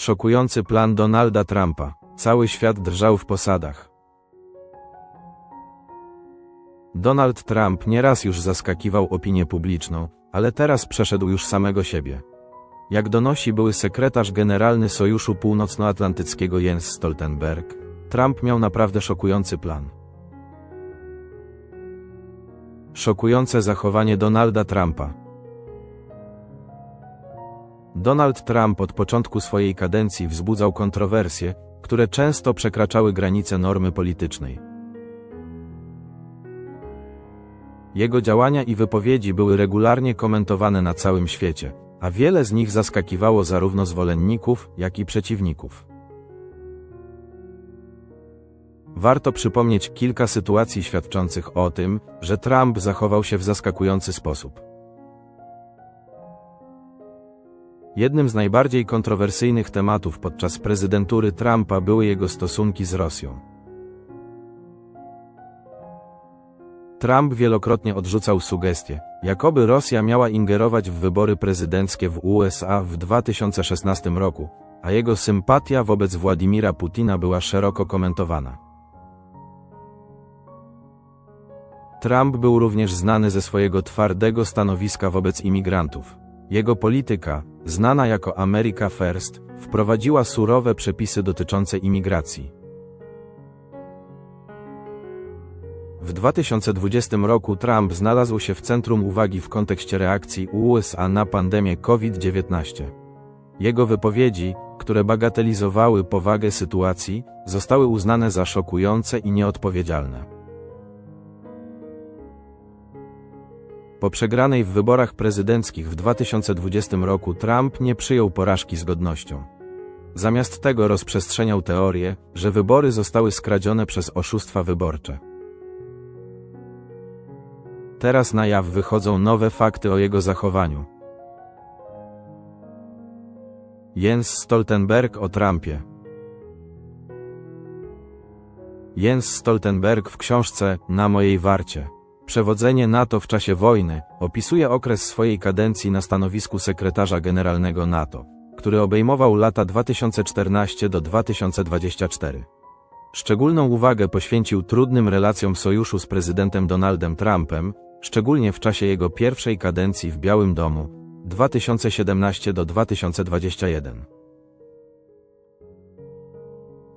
Szokujący plan Donalda Trumpa. Cały świat drżał w posadach. Donald Trump nieraz już zaskakiwał opinię publiczną, ale teraz przeszedł już samego siebie. Jak donosi były sekretarz generalny Sojuszu Północnoatlantyckiego Jens Stoltenberg, Trump miał naprawdę szokujący plan. Szokujące zachowanie Donalda Trumpa. Donald Trump od początku swojej kadencji wzbudzał kontrowersje, które często przekraczały granice normy politycznej. Jego działania i wypowiedzi były regularnie komentowane na całym świecie, a wiele z nich zaskakiwało zarówno zwolenników, jak i przeciwników. Warto przypomnieć kilka sytuacji świadczących o tym, że Trump zachował się w zaskakujący sposób. Jednym z najbardziej kontrowersyjnych tematów podczas prezydentury Trumpa były jego stosunki z Rosją. Trump wielokrotnie odrzucał sugestie, jakoby Rosja miała ingerować w wybory prezydenckie w USA w 2016 roku, a jego sympatia wobec Władimira Putina była szeroko komentowana. Trump był również znany ze swojego twardego stanowiska wobec imigrantów. Jego polityka, znana jako America First, wprowadziła surowe przepisy dotyczące imigracji. W 2020 roku Trump znalazł się w centrum uwagi w kontekście reakcji USA na pandemię COVID-19. Jego wypowiedzi, które bagatelizowały powagę sytuacji, zostały uznane za szokujące i nieodpowiedzialne. Po przegranej w wyborach prezydenckich w 2020 roku Trump nie przyjął porażki z godnością. Zamiast tego rozprzestrzeniał teorię, że wybory zostały skradzione przez oszustwa wyborcze. Teraz na jaw wychodzą nowe fakty o jego zachowaniu. Jens Stoltenberg o Trumpie. Jens Stoltenberg w książce Na mojej warcie. Przewodzenie NATO w czasie wojny opisuje okres swojej kadencji na stanowisku sekretarza generalnego NATO, który obejmował lata 2014 do 2024. Szczególną uwagę poświęcił trudnym relacjom sojuszu z prezydentem Donaldem Trumpem, szczególnie w czasie jego pierwszej kadencji w Białym Domu 2017 do 2021.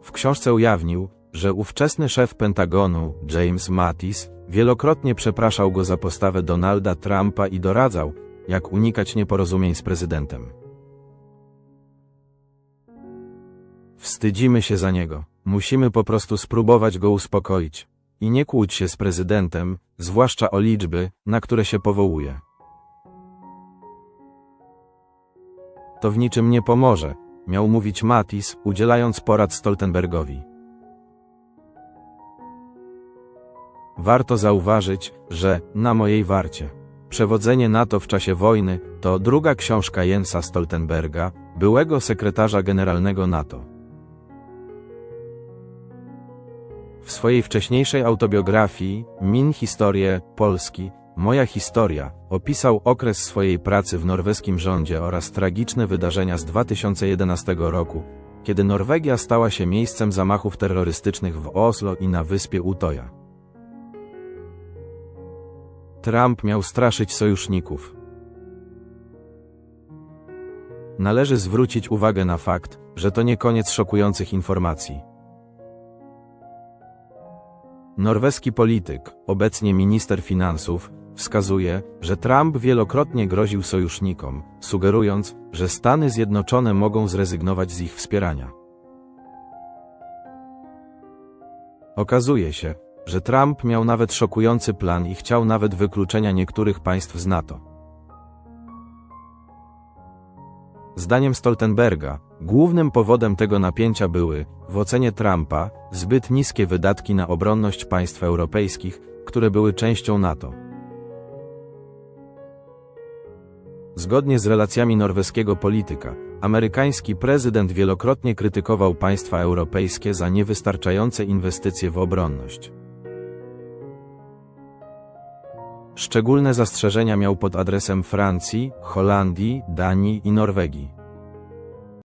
W książce ujawnił, że ówczesny szef Pentagonu, James Mattis, wielokrotnie przepraszał go za postawę Donalda Trumpa i doradzał, jak unikać nieporozumień z prezydentem. Wstydzimy się za niego. Musimy po prostu spróbować go uspokoić. I nie kłóć się z prezydentem, zwłaszcza o liczby, na które się powołuje. To w niczym nie pomoże, miał mówić Mattis, udzielając porad Stoltenbergowi. Warto zauważyć, że na mojej warcie. Przewodzenie NATO w czasie wojny to druga książka Jensa Stoltenberga, byłego sekretarza generalnego NATO. W swojej wcześniejszej autobiografii Min Historię Polski, Moja historia, opisał okres swojej pracy w norweskim rządzie oraz tragiczne wydarzenia z 2011 roku, kiedy Norwegia stała się miejscem zamachów terrorystycznych w Oslo i na wyspie Utoja. Trump miał straszyć sojuszników. Należy zwrócić uwagę na fakt, że to nie koniec szokujących informacji. Norweski polityk, obecnie minister finansów, wskazuje, że Trump wielokrotnie groził sojusznikom, sugerując, że Stany Zjednoczone mogą zrezygnować z ich wspierania. Okazuje się, że Trump miał nawet szokujący plan i chciał nawet wykluczenia niektórych państw z NATO. Zdaniem Stoltenberga, głównym powodem tego napięcia były, w ocenie Trumpa, zbyt niskie wydatki na obronność państw europejskich, które były częścią NATO. Zgodnie z relacjami norweskiego polityka, amerykański prezydent wielokrotnie krytykował państwa europejskie za niewystarczające inwestycje w obronność. Szczególne zastrzeżenia miał pod adresem Francji, Holandii, Danii i Norwegii.